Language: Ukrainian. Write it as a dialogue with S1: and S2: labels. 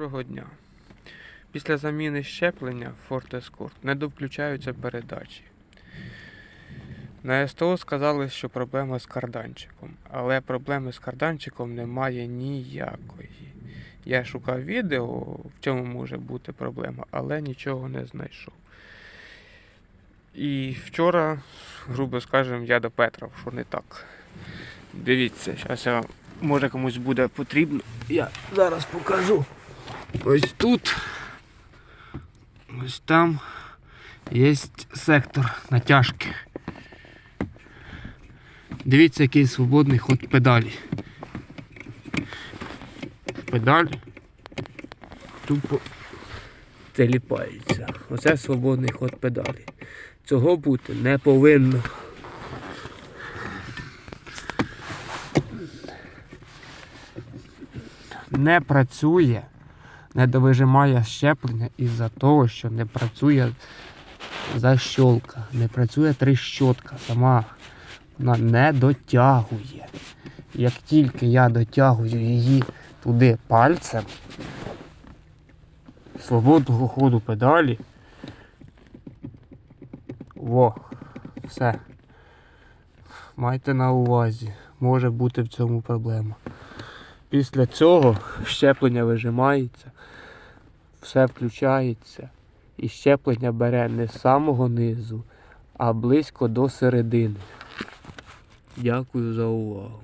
S1: Доброго дня. Після заміни щеплення Ford Escort не довключаються передачі. На СТО сказали, що проблема з карданчиком, але проблеми з карданчиком немає ніякої. Я шукав відео, в чому може бути проблема, але нічого не знайшов. І вчора, грубо скажемо, я допетрав, що не так. Дивіться, зараз я може комусь буде потрібно. Я зараз покажу. Ось тут. Ось там є сектор натяжки. Дивіться, який свободний ход педалі. Педаль тупо теліпається. Оце свободний ход педалі. Цього бути не повинно. Не працює не довижимає щеплення із-за того, що не працює защолка, не працює трещотка сама. Вона не дотягує. Як тільки я дотягую її туди пальцем, свободного ходу педалі. Во, все. Майте на увазі, може бути в цьому проблема. Після цього щеплення вижимається, все включається, і щеплення бере не з самого низу, а близько до середини. Дякую за увагу.